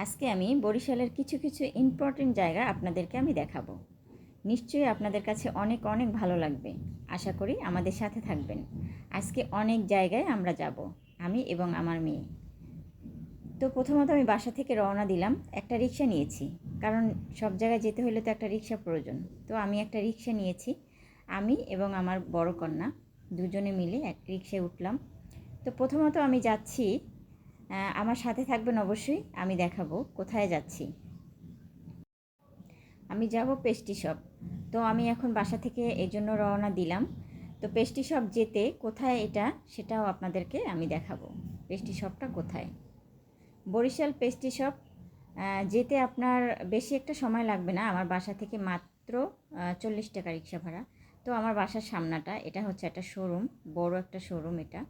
আজকে আমি বরিশালের কিছু কিছু ইম্পর্টেন্ট জায়গা আপনাদেরকে আমি দেখাবো। নিশ্চয়ই আপনাদের কাছে অনেক অনেক ভালো লাগবে। আশা করি আমাদের সাথে থাকবেন। আজকে অনেক জায়গায় আমরা যাব, আমি এবং আমার মেয়ে। তো প্রথমত আমি বাসা থেকে রওনা দিলাম, একটা রিক্সা নিয়েছি। কারণ সব জায়গায় যেতে হলে তো একটা রিক্সা প্রয়োজন। তো আমি একটা রিক্সা নিয়েছি, আমি এবং আমার বড় কন্যা, দুজনে মিলে এক রিক্সায় উঠলাম। তো প্রথমত আমি যাচ্ছি আমার সাথে থাকবেন অবশ্যই, আমি দেখাবো, কোথায় যাচ্ছি। আমি যাব পেস্টি শপ। তো আমি এখন বাসা থেকে এই জন্য রওনা দিলাম। তো পেস্টি শপ যেতে কোথায় এটা, সেটাও আপনাদেরকে আমি দেখাবো। পেস্টি শপটা কোথায়? বরিশাল পেস্টি শপ যেতে আপনার বেশি একটা সময় লাগবে না। আমার বাসা থেকে মাত্র চল্লিশ টাকা রিক্সা ভাড়া। তো আমার বাসার সামনাটা, এটা হচ্ছে একটা শোরুম, বড় একটা শোরুম এটা।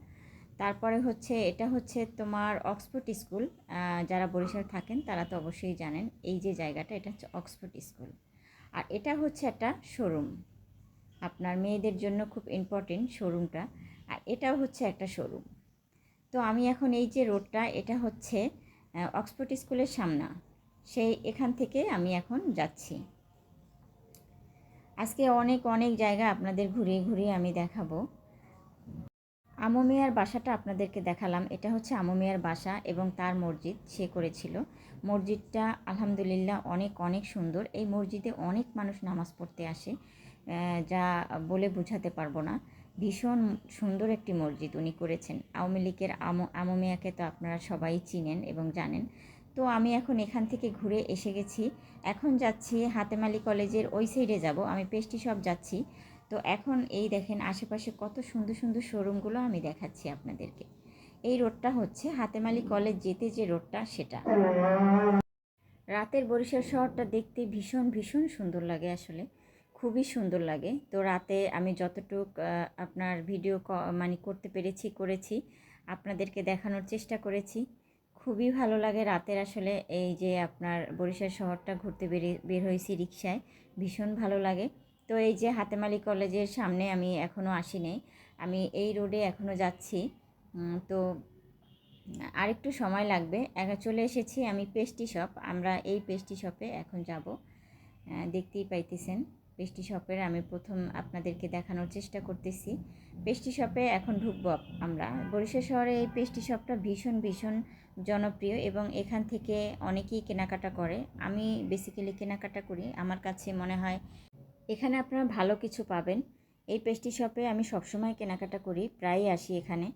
তারপরে হচ্ছে, এটা হচ্ছে তোমার অক্সফোর্ড স্কুল যারা বরিশাল থাকেন তারা তো অবশ্যই জানেন এই যে জায়গাটা, এটা হচ্ছে অক্সফোর্ড স্কুল আর এটা হচ্ছে একটা শোরুম আপনার মেয়েদের জন্য খুব ইম্পর্টেন্ট শোরুমটা আর এটাও হচ্ছে একটা শোরুম তো আমি এখন এই যে রোডটা এটা হচ্ছে অক্সফোর্ড স্কুলের সামনা। সেই এখান থেকে আমি এখন যাচ্ছি। আজকে অনেক অনেক জায়গা আপনাদের ঘুরিয়ে ঘুরিয়ে আমি দেখাবো। আমমিয়ার বাসাটা আপনাদেরকে দেখালাম। এটা হচ্ছে আমমিয়ার বাসা এবং তার মসজিদ সে করেছিল। মসজিদটা আলহামদুলিল্লাহ অনেক অনেক সুন্দর। এই মসজিদে অনেক মানুষ নামাজ পড়তে আসে যা বলে বোঝাতে পারব না। ভীষণ সুন্দর একটি মসজিদ উনি করেছেন। আওয়ামী লীগের আমো আমমিয়াকে তো আপনারা সবাই চিনেন এবং জানেন। তো আমি এখন এখান থেকে ঘুরে এসে গেছি। এখন যাচ্ছি হাতেমালি কলেজের ওই সাইডে যাব। আমি পেস্টি সব যাচ্ছি। তো এখন এই দেখেন আশেপাশে কত সুন্দর সুন্দর শোরুমগুলো আমি দেখাচ্ছি আপনাদেরকে। এই রোডটা হচ্ছে হাতেমালি কলেজ যেতে যে রোডটা সেটা। রাতের বরিশাল শহরটা দেখতে ভীষণ ভীষণ সুন্দর লাগে আসলে। খুবই সুন্দর লাগে। তো রাতে আমি যতটুক আপনার ভিডিও মানে করতে পেরেছি, করেছি, আপনাদেরকে দেখানোর চেষ্টা করেছি। খুবই ভালো লাগে রাতের আসলে এই যে আপনার বরিশাল শহরটা ঘুরতে বেরিয়ে বের হয়েছি রিক্সায় ভীষণ ভালো লাগে। তো এই যে হাতেমালি কলেজের সামনে আমি এখনও আসিনি। আমি এই রোডে এখনও যাচ্ছি। তো আরেকটু সময় লাগবে। এখন চলে এসেছি আমি পেস্টি শপ। আমরা এই পেস্টি শপে এখন যাব। দেখতেই পাইতেছেন। পেস্টি শপের আমি প্রথম আপনাদেরকে দেখানোর চেষ্টা করতেছি। পেস্টি শপে এখন ঢুকবো আমরা। বরিশাল শহরে এই পেস্টি শপটা ভীষণ ভীষণ জনপ্রিয় এবং এখান থেকে অনেকেই কেনাকাটা করে। আমি বেসিক্যালি কেনাকাটা করি। আমার কাছে মনে হয় এখানে আপনারা ভালো কিছু পাবেন। এই পেস্টি শপে আমি সবসময় কেনাকাটা করি, প্রায়ই আসি এখানে।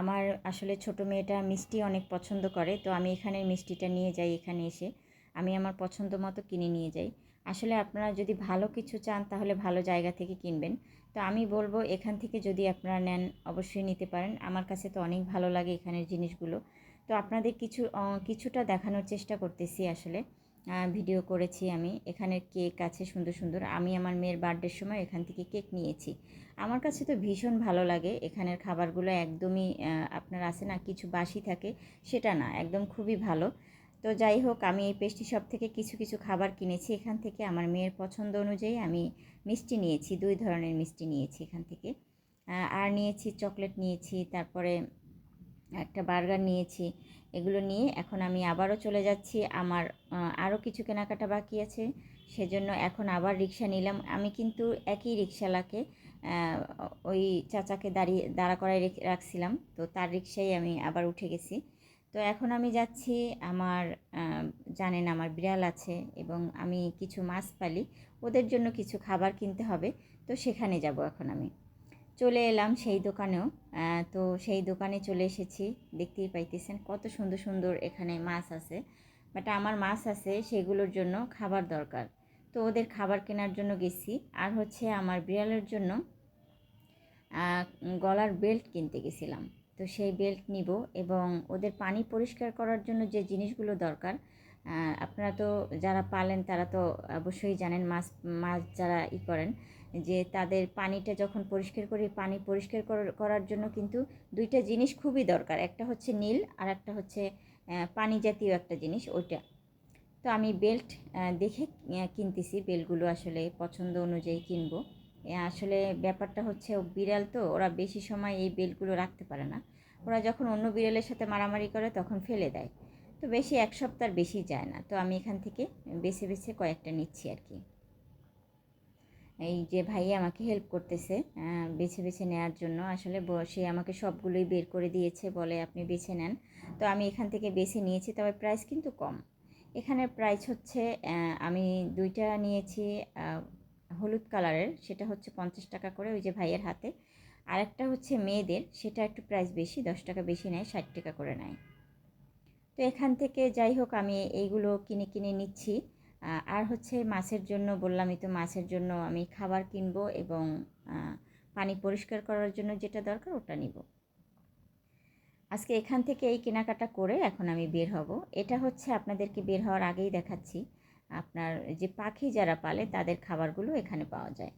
আমার আসলে ছোট মেয়েটা মিষ্টি অনেক পছন্দ করে, তো আমি এখানের মিষ্টিটা নিয়ে যাই এখানে এসে। আমি আমার পছন্দ মতো কিনে নিয়ে যাই। আসলে আপনারা যদি ভালো কিছু চান, তাহলে ভালো জায়গা থেকে কিনবেন। তো আমি বলব, এখান থেকে যদি আপনারা নেন, অবশ্যই নিতে পারেন। আমার কাছে তো অনেক ভালো লাগে এখানের জিনিসগুলো। তো আপনাদের কিছু কিছুটা দেখানোর চেষ্টা করতেছি আসলে। ভিডিও করেছি আমি। এখানের কেক আছে সুন্দর সুন্দর। আমি আমার মেয়ের বার্থডের সময় এখান থেকে কেক নিয়েছি। আমার কাছে তো ভীষণ ভালো লাগে। এখানের খাবারগুলো একদমই আপনার আছে না, কিছু বাসি থাকে, সেটা না, একদম খুবই ভালো। তো যাই হোক, আমি এই পেস্ট্রি শপ থেকে কিছু কিছু খাবার কিনেছি। এখান থেকে আমার মেয়ের পছন্দ অনুযায়ী আমি মিষ্টি নিয়েছি, দুই ধরনের মিষ্টি নিয়েছি এখান থেকে। আর নিয়েছি চকলেট নিয়েছি, তারপরে একটা বার্গার নিয়েছি। এগুলো নিয়ে এখন আমি আবারও চলে যাচ্ছি। আমার আরও কিছু কেনাকাটা বাকি আছে। সেজন্য এখন আবার রিক্সা নিলাম। আমি কিন্তু একই রিক্সাওয়ালাকে আহ, ওই চাচাকে দাঁড়িয়ে দাঁড়া করায় রেখে- রাখছিলাম। তো তার রিক্সায় আমি আবার উঠে গেছি। তো এখন আমি যাচ্ছি আমার জানেন আমার বিড়াল আছে এবং আমি কিছু মাছ পালি। ওদের জন্য কিছু খাবার কিনতে হবে। তো সেখানে যাব এখন আমি। চলে এলাম সেই দোকানেও। তো সেই দোকানে চলে এসেছি। দেখতেই পাইতেছেন কত সুন্দর সুন্দর এখানে মাছ আছে। বাট আমার মাছ আছে সেগুলোর জন্য খাবার দরকার। তো ওদের খাবার কেনার জন্য গেছি। আর হচ্ছে আমার বিড়ালের জন্য গলার বেল্ট কিনতে গেছিলাম। তো সেই বেল্ট নিব এবং ওদের পানি পরিষ্কার করার জন্য যে জিনিসগুলো দরকার আপনারা তো যারা পালেন তারা তো অবশ্যই জানেন মাছ মাছ যারা ই করেন যে তাদের পানিটা যখন পরিষ্কার করি, পানি পরিষ্কার করার জন্য কিন্তু দুইটা জিনিস খুবই দরকার। একটা হচ্ছে নীল আর একটা হচ্ছে পানি জাতীয় একটা জিনিস, ওইটা। তো আমি বেল্ট দেখে কিনতেছি। বেল্টগুলো আসলে পছন্দ অনুযায়ী কিনবো। আসলে ব্যাপারটা হচ্ছে বিড়াল তো, ওরা বেশি সময় এই বেল্টগুলো রাখতে পারে না। ওরা যখন অন্য বিড়ালের সাথে মারামারি করে তখন ফেলে দেয়। তো বেশি এক সপ্তাহ বেশি যায় না। তো আমি এখান থেকে বেছে বেছে কয়েকটা নিচ্ছি আর কি। এই যে ভাই আমাকে হেল্প করতেছে বেছে বেছে নেওয়ার জন্য। আসলে সে আমাকে সবগুলোই বের করে দিয়েছে বলে আপনি বেছে নেন। তো আমি এখান থেকে বেছে নিয়েছি, তবে প্রাইস কিন্তু কম। এখানের প্রাইস হচ্ছে আমি দুইটা নিয়েছি হলুদ কালারের। সেটা হচ্ছে পঞ্চাশ টাকা করে ওই যে ভাইয়ের হাতে। আরেকটা হচ্ছে মেয়েদের। সেটা একটু প্রাইস বেশি, দশ টাকা বেশি নেয়, ষাট টাকা করে নেয়। তো এখান থেকে যাই হোক, আমি এইগুলো কিনে কিনে নিচ্ছি। আর হচ্ছে মাছের জন্য বললামই তো, মাছের জন্য আমি খাবার কিনবো এবং পানি পরিষ্কার করার জন্য যেটা দরকার ওটা নিব। আজকে এখান থেকে এই কেনাকাটা করে এখন আমি বের হব। এটা হচ্ছে আপনাদেরকে বের হওয়ার আগেই দেখাচ্ছি। আপনার যে পাখি যারা পালে তাদের খাবারগুলো এখানে পাওয়া যায়।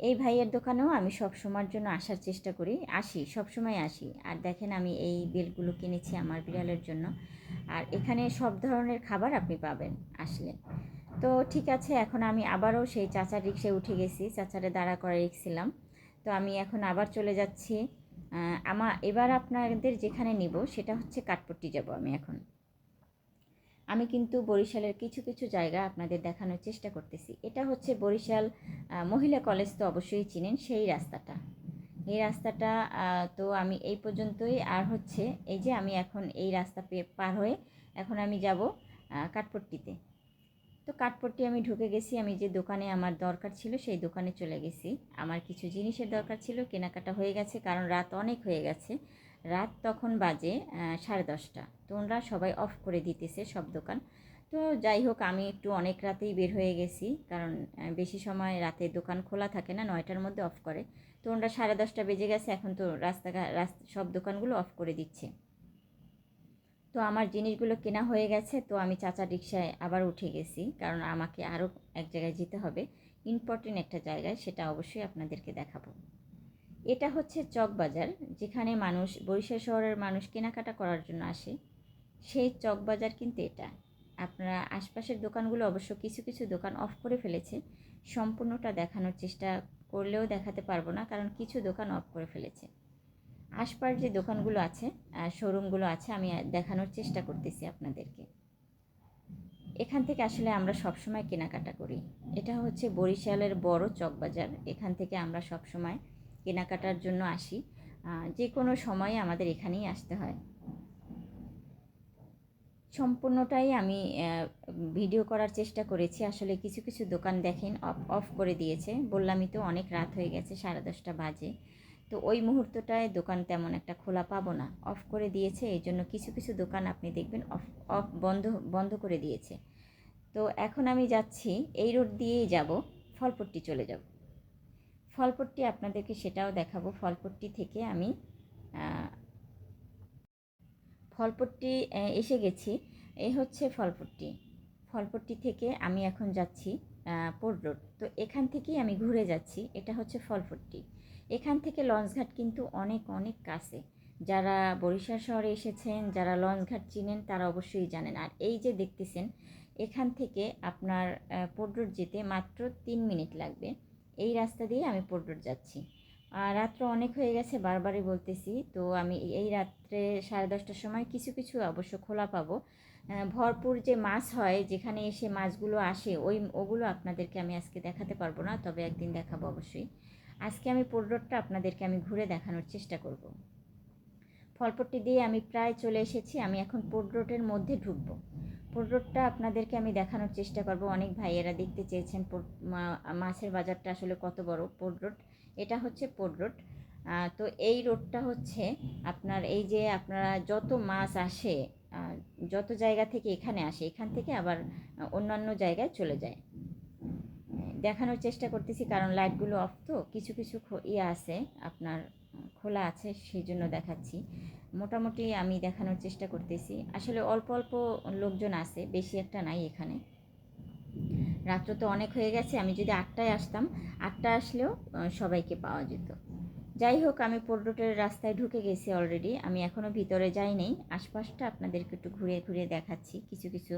এই ভাইয়ের দোকানেও আমি সব সময়ের জন্য আসার চেষ্টা করি। আসি, সব সময় আসি। আর দেখেন আমি এই বেলগুলো কিনেছি আমার বিড়ালের জন্য। আর এখানে সব ধরনের খাবার আপনি পাবেন আসলে। তো ঠিক আছে, এখন আমি আবারও সেই চাচার রিক্সায় উঠে গেছি। চাচারে দাঁড়া করে রেখেছিলাম। তো আমি এখন আবার চলে যাচ্ছি। আমা, এবার আপনাদের যেখানে নিব সেটা হচ্ছে কাঠপট্টি যাব আমি এখন। আমি কিন্তু বরিশালের কিছু কিছু জায়গা আপনাদের দেখানোর চেষ্টা করতেছি। এটা হচ্ছে বরিশাল মহিলা কলেজ তো অবশ্যই চিনেন, সেই রাস্তাটা। এই রাস্তাটা তো আমি এই পর্যন্তই। আর হচ্ছে, এই যে আমি এখন এই রাস্তা পার হয়ে এখন আমি যাব কাঠপট্টিতে। তো কাঠপট্টি আমি ঢুকে গেছি, আমি যে দোকানে আমার দরকার ছিল, সেই দোকানে চলে গেছি। আমার কিছু জিনিসের দরকার ছিল, কেনাকাটা হয়ে গেছে, কারণ রাত অনেক হয়ে গেছে। রাত তখন বাজে সাড়ে দশটা। তো সবাই অফ করে দিতেছে সব দোকান। তো যাই হোক, আমি একটু অনেক রাতেই বের হয়ে গেছি, কারণ বেশি সময় রাতে দোকান খোলা থাকে না, নয়টার মধ্যে অফ করে। তো ওনারা সাড়ে দশটা বেজে গেছে, এখন তো রাস্তাঘাট রাস্তা, সব দোকানগুলো অফ করে দিচ্ছে। তো আমার জিনিসগুলো কেনা হয়ে গেছে, তো আমি চাচা রিক্সায় আবার উঠে গেছি, কারণ আমাকে আরও এক জায়গায় যেতে হবে। ইম্পর্টেন্ট একটা জায়গায়, সেটা অবশ্যই আপনাদেরকে দেখাবো। এটা হচ্ছে চকবাজার, যেখানে মানুষ, বরিশাল শহরের মানুষ কেনাকাটা করার জন্য আসে। সেই চকবাজার কিন্তু এটা। আপনারা আশপাশের দোকানগুলো অবশ্য কিছু কিছু দোকান অফ করে ফেলেছে। সম্পূর্ণটা দেখানোর চেষ্টা করলেও দেখাতে পারব না, কারণ কিছু দোকান অফ করে ফেলেছে। আশপাশ যে দোকানগুলো আছে শোরুমগুলো আছে, আমি দেখানোর চেষ্টা করতেছি আপনাদেরকে। এখান থেকে আসলে আমরা সবসময় কেনাকাটা করি। এটা হচ্ছে বরিশালের বড় চকবাজার। এখান থেকে আমরা সবসময় কেনাকাটার জন্য আসি। যে কোনো সময়ে আমাদের এখানেই আসতে হয়। সম্পূর্ণটাই আমি ভিডিও করার চেষ্টা করেছি। আসলে কিছু কিছু দোকান দেখেন অফ করে দিয়েছে। বললামই তো অনেক রাত হয়ে গেছে, সাড়ে দশটা বাজে। তো ওই মুহূর্তটায় দোকান তেমন একটা খোলা পাবো না। অফ করে দিয়েছে, এই জন্য কিছু কিছু দোকান আপনি দেখবেন অফ অফ বন্ধ বন্ধ করে দিয়েছে। তো এখন আমি যাচ্ছি, এই রোড দিয়েই যাব, ফলপট্টি চলে যাব। ফলপট্টি আপনাদেরকে সেটাও দেখাবো। ফলপট্টি থেকে আমি ফলপট্টি এসে গেছি। এই হচ্ছে ফলপট্টি। ফলপট্টি থেকে আমি এখন যাচ্ছি পোর্ট রোড। তো এখান থেকেই আমি ঘুরে যাচ্ছি। এটা হচ্ছে ফলপট্টি। এখান থেকে লঞ্চঘাট কিন্তু অনেক অনেক কাছে। যারা বরিশাল শহরে এসেছেন, যারা লঞ্চঘাট চিনেন, তারা অবশ্যই জানেন। আর এই যে দেখতেছেন, এখান থেকে আপনার পোর্ট রোড যেতে মাত্র তিন মিনিট লাগবে। এই রাস্তা দিয়ে আমি পোর্ট রোড যাচ্ছি। আর রাত্র অনেক হয়ে গেছে, বারবারই বলতেছি। তো আমি এই রাত্রে সাড়ে দশটার সময় কিছু কিছু অবশ্য খোলা পাবো। ভরপুর যে মাছ হয়, যেখানে এসে মাছগুলো আসে, ওই, ওগুলো আপনাদেরকে আমি আজকে দেখাতে পারব না, তবে একদিন দেখাবো অবশ্যই। আজকে আমি পোর্ট রোডটা আপনাদেরকে আমি ঘুরে দেখানোর চেষ্টা করব। ফলপট্টি দিয়ে আমি প্রায় চলে এসেছি, আমি এখন পোর্ট রোডের মধ্যে ঢুকবো। পোর্ট রোডটা আপনাদেরকে আমি দেখানোর চেষ্টা করব। অনেক ভাইয়েরা দেখতে চেয়েছেন মাছের বাজারটা আসলে কত বড় পোর্ট রোড এটা হচ্ছে পোর্ট রোড তো এই রোডটা হচ্ছে আপনার এই যে আপনারা যত মাছ আসে যত জায়গা থেকে এখানে আসে, এখান থেকে আবার অন্যান্য জায়গায় চলে যায়। দেখানোর চেষ্টা করতেছি, কারণ লাইটগুলো অফ তো, কিছু কিছু ইয়ে আছে, আপনার খোলা আছে, সেই জন্য দেখাচ্ছি। মোটামুটি আমি দেখানোর চেষ্টা করতেছি। আসলে অল্প অল্প লোকজন আছে, বেশি একটা নাই এখানে। রাত্র তো অনেক হয়ে গেছে, আমি যদি আটটায় আসতাম, আটটা আসলেও সবাইকে পাওয়া যেত। যাই হোক, আমি পোর্টরোটের রাস্তায় ঢুকে গেছি অলরেডি আমি এখনও ভিতরে যাই নাই, আশপাশটা আপনাদেরকে একটু ঘুরে ঘুরে দেখাচ্ছি, কিছু কিছু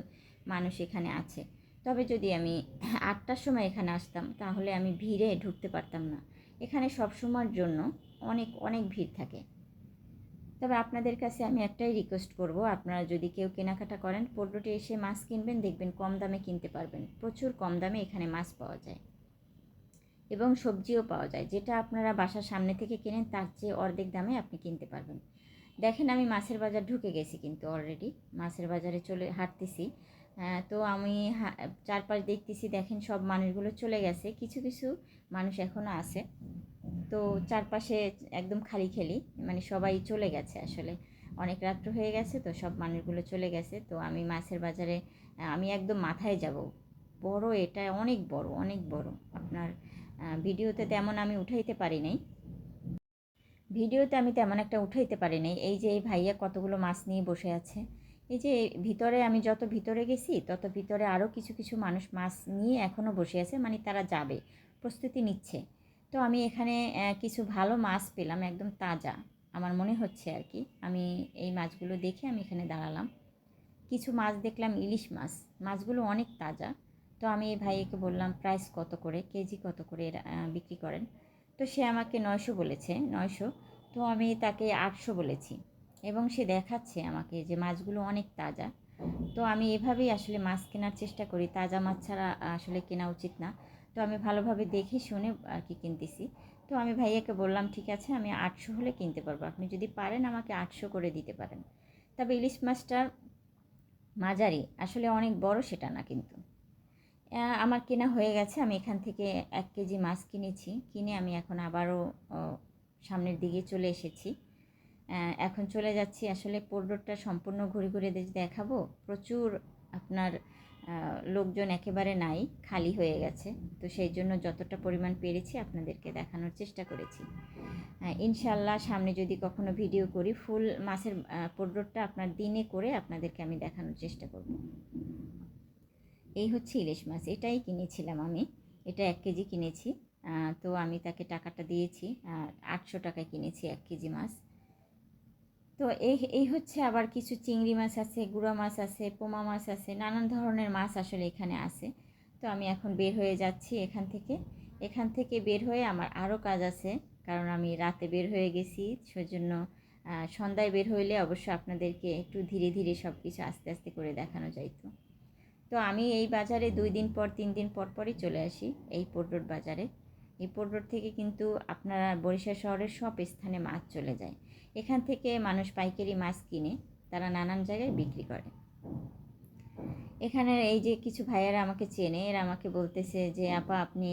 মানুষ এখানে আছে। তবে যদি আমি আটটার সময় এখানে আসতাম, তাহলে আমি ভিড়ে ঢুকতে পারতাম না। এখানে সব সময়ের জন্য অনেক অনেক ভিড় থাকে। তবে আপনাদের কাছে আমি একটাই রিকোয়েস্ট করব, আপনারা যদি কেউ কেনাকাটা করেন, পোল্ট্রিতে এসে মাছ কিনবেন, দেখবেন কম দামে কিনতে পারবেন। প্রচুর কম দামে এখানে মাছ পাওয়া যায় এবং সবজিও পাওয়া যায়। যেটা আপনারা বাসার সামনে থেকে কেনেন, তার চেয়ে অর্ধেক দামে আপনি কিনতে পারবেন। দেখেন আমি মাছের বাজার ঢুকে গেছি কিন্তু অলরেডি মাছের বাজারে চলে, হাঁটতেছি। তো আমি চারপাশ দেখতেছি, দেখেন সব মানুষগুলো চলে গেছে। কিছু কিছু মানুষ এখনও আছে। তো চারপাশে একদম খালি খালি মানে সবাই চলে গেছে আসলে। অনেক রাত্র হয়ে গেছে তো সব মানুষগুলো চলে গেছে। তো আমি মাছের বাজারে আমি একদম মাথায় যাব। বড় এটা, অনেক বড় অনেক বড়। আপনার ভিডিওতে তেমন আমি উঠাইতে পারি নাই। ভিডিওতে আমি তেমন একটা উঠাইতে পারি নাই। এই যে এই ভাইয়া কতগুলো মাছ নিয়ে বসে আছে। এই যে ভিতরে আমি যত ভিতরে গেছি, তত ভিতরে আরও কিছু কিছু মানুষ মাছ নিয়ে এখনও বসে আছে। মানে তারা যাবে, প্রস্তুতি নিচ্ছে। তো আমি এখানে কিছু ভালো মাছ পেলাম, একদম তাজা। আমার মনে হচ্ছে আর কি। আমি এই মাছগুলো দেখে আমি এখানে দাঁড়ালাম। কিছু মাছ দেখলাম, ইলিশ মাছ। মাছগুলো অনেক তাজা। তো আমি এই ভাইকে বললাম, প্রাইস কত করে? কেজি কত করে বিক্রি করেন? তো সে আমাকে নয়শো বলেছে, নয়শো। তো আমি তাকে আটশো বলেছি। এবং সে দেখাচ্ছে আমাকে যে মাছগুলো অনেক তাজা। তো আমি এভাবেই আসলে মাছ কেনার চেষ্টা করি। তাজা মাছ ছাড়া আসলে কেনা উচিত না। তো আমি ভালোভাবে দেখে শুনে আর কি কিনতেছি। তো আমি ভাইয়াকে বললাম, ঠিক আছে, আমি আটশো হলে কিনতে পারব। আপনি যদি পারেন আমাকে আটশো করে দিতে পারেন। তবে ইলিশ মাছটার মাঝারি, আসলে অনেক বড় সেটা না কিন্তু। আমার কেনা হয়ে গেছে, আমি এখান থেকে এক কেজি মাছ কিনেছি। কিনে আমি এখন আবারও সামনের দিকে চলে এসেছি। এখন চলে যাচ্ছি। আসলে পোর্ডরটা সম্পূর্ণ ঘুরে ঘুরে দেখাবো। প্রচুর আপনার লোকজন একেবারে নাই, খালি হয়ে গেছে। তো সেই জন্য যতটা পরিমাণ পেরেছি আপনাদেরকে দেখানোর চেষ্টা করেছি। ইনশাল্লাহ সামনে যদি কখনো ভিডিও করি, ফুল মাছের পোর্ডরটা আপনার দিনে করে আপনাদেরকে আমি দেখানোর চেষ্টা করব। এই হচ্ছে ইলিশ মাছ, এটাই কিনেছিলাম আমি। এটা এক কেজি কিনেছি। তো আমি তাকে টাকাটা দিয়েছি। আটশো টাকায় কিনেছি এক কেজি মাছ। তো এই এই হচ্ছে আবার কিছু চিংড়ি মাছ আছে, গুঁড়া মাছ আছে, পোমা মাছ আছে, নানান ধরনের মাছ আসলে এখানে আছে। তো আমি এখন বের হয়ে যাচ্ছি এখান থেকে। এখান থেকে বের হয়ে আমার আরও কাজ আছে, কারণ আমি রাতে বের হয়ে গেছি। সেজন্য সন্ধ্যায় বের হইলে অবশ্য আপনাদেরকে একটু ধীরে ধীরে সব কিছু আস্তে আস্তে করে দেখানো যাইতো। তো আমি এই বাজারে দুই দিন পর, তিন দিন পর পরই চলে আসি এই পোর্ট রোড বাজারে। এই পোর্ট রোড থেকে কিন্তু আপনারা বরিশাল শহরের সব স্থানে মাছ চলে যায়। এখান থেকে মানুষ পাইকারি মাছ কিনে তারা নানান জায়গায় বিক্রি করে। এখানে এই যে কিছু ভাইয়েরা আমাকে চেনে, এরা আমাকে বলতেছে যে, আপা, আপনি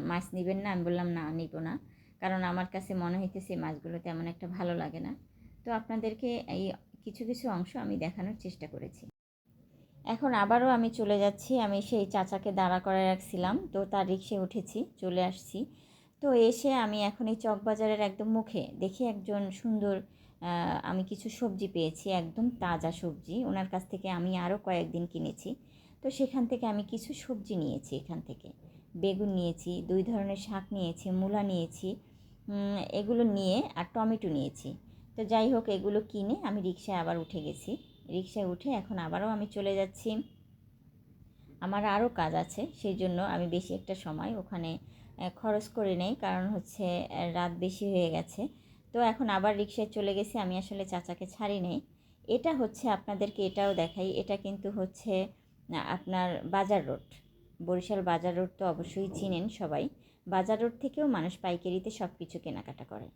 মাছ নেবেন না? আমি বললাম, না, নিব না। কারণ আমার কাছে মনে হইতেছে মাছগুলো তেমন একটা ভালো লাগে না। তো আপনাদেরকে এই কিছু কিছু অংশ আমি দেখানোর চেষ্টা করেছি। এখন আবারও আমি চলে যাচ্ছি। আমি সেই চাচাকে দাঁড়া করে রাখছিলাম। তো তার রিক্সে উঠেছি, চলে আসছি। তো এসে আমি এখন এই চকবাজারের একদম মুখে দেখি একজন সুন্দর আমি কিছু সবজি পেয়েছি, একদম তাজা সবজি। ওনার কাছ থেকে আমি আরও কয়েকদিন কিনেছি। তো সেখান থেকে আমি কিছু সবজি নিয়েছি এখান থেকে। বেগুন নিয়েছি, দুই ধরনের শাক নিয়েছি, মূলা নিয়েছি এগুলো নিয়ে আর টমেটো নিয়েছি। তো যাই হোক, এগুলো কিনে আমি রিক্সায় আবার উঠে গেছি। রিক্সায় উঠে এখন আবারও আমি চলে যাচ্ছি। আমার আরও কাজ আছে, সেই জন্য আমি বেশি একটা সময় ওখানে খরচ করে নেই, কারণ হচ্ছে রাত বেশি হয়ে গেছে। তো এখন আবার রিক্সায় চলে গেছি, আমি আসলে চাচাকে ছাড়ি নেই। এটা হচ্ছে আপনাদেরকে এটাও দেখাই, এটা কিন্তু হচ্ছে আপনার বাজার রোড। বরিশাল বাজার রোড তো অবশ্যই চিনেন সবাই। বাজার রোড থেকেও মানুষ পাইকারিতে সব কিছু কেনাকাটা করে।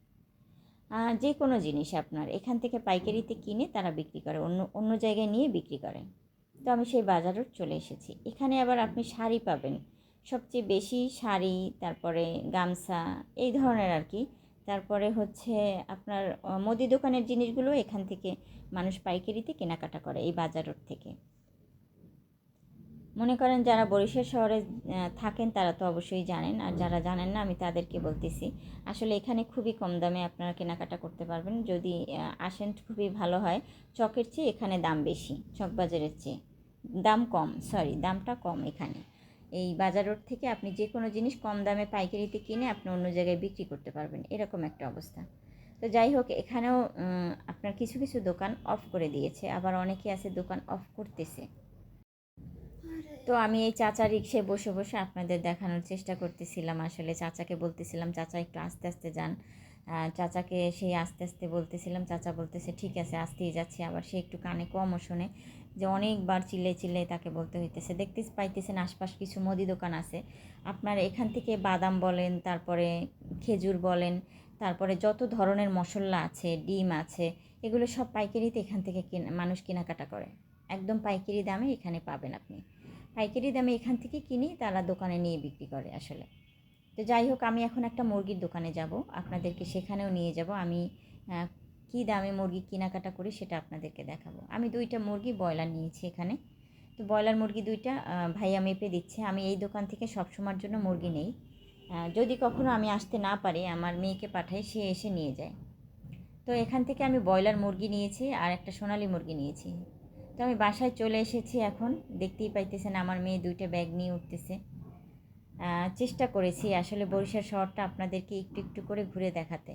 যে কোনো জিনিস আপনার। এখান থেকে পাইকারিতে কিনে তারা বিক্রি করে, অন্য অন্য জায়গায় নিয়ে বিক্রি করে। তো আমি সেই বাজারও চলে এসেছি। এখানে আবার আপনি শাড়ি পাবেন। সবচেয়ে বেশি শাড়ি, তারপরে গামছা, এই ধরনের আর কি। তারপরে হচ্ছে আপনার মুদি দোকানের জিনিসগুলো এখান থেকে মানুষ পাইকারিতে কেনাকাটা করে এই বাজার রোড থেকে। মনে করেন যারা বরিশাল শহরে থাকেন তারা তো অবশ্যই জানেন। আর যারা জানেন না, আমি তাদেরকে বলতেছি। আসলে এখানে খুবই কম দামে আপনারা কেনাকাটা করতে পারবেন। যদি আসেন খুবই ভালো হয়। চকের চেয়ে এখানে দাম বেশি, চক বাজারের চেয়ে। দাম কম সরি দামটা কম এখানে। এই বাজার রোড থেকে আপনি যে কোনো জিনিস কম দামে পাইকারিতে কিনে আপনি অন্য জায়গায় বিক্রি করতে পারবেন। এরকম একটা অবস্থা। তো যাই হোক, এখানেও আপনার কিছু কিছু দোকান অফ করে দিয়েছে। আবার অনেকে আছে দোকান অফ করতেছে। তো আমি এই চাচা রিক্সায় বসে বসে আপনাদের দেখানোর চেষ্টা করতেছিলাম। আসলে চাচাকে বলতেছিলাম, চাচা, একটু আস্তে আস্তে যান। চাচাকে সেই আস্তে আস্তে বলতেছিলাম, চাচা বলতেছে, ঠিক আছে, আসতেই যাচ্ছি। আবার সে একটু কানে কমও শোনে যে অনেকবার চিল্লে চিল্লে তাকে বলতে হইতেছে। দেখতে পাইতেছেন আশপাশ কিছু মুদি দোকান আছে। আপনার এখান থেকে বাদাম বলেন, তারপরে খেজুর বলেন, তারপরে যত ধরনের মশলা আছে, ডিম আছে, এগুলো সব পাইকারিতে এখান থেকে কেনা, মানুষ কেনাকাটা করে। একদম পাইকারি দামে এখানে পাবেন আপনি। পাইকারি দামে এখান থেকে কিনি, তারা দোকানে নিয়ে বিক্রি করে আসলে। তো যাই হোক, আমি এখন একটা মুরগির দোকানে যাব। আপনাদেরকে সেখানেও নিয়ে যাব। আমি কী দামে মুরগি কেনাকাটা করি সেটা আপনাদেরকে দেখাবো। আমি দুইটা মুরগি ব্রয়লার নিয়েছি এখানে। তো ব্রয়লার মুরগি দুইটা ভাইয়া মেপে দিচ্ছে। আমি এই দোকান থেকে সবসময়ের জন্য মুরগি নেই। যদি কখনো আমি আসতে না পারি, আমার মেয়েকে পাঠাই, সে এসে নিয়ে যায়। তো এখান থেকে আমি ব্রয়লার মুরগি নিয়েছি আর একটা সোনালি মুরগি নিয়েছি। তো আমি বাসায় চলে এসেছি এখন। দেখতেই পাইতেছেন আমার মেয়ে দুইটা ব্যাগ নিয়ে উঠতেছে। চেষ্টা করেছি আসলে বরিশাল শহরটা আপনাদেরকে একটু একটু করে ঘুরে দেখাতে।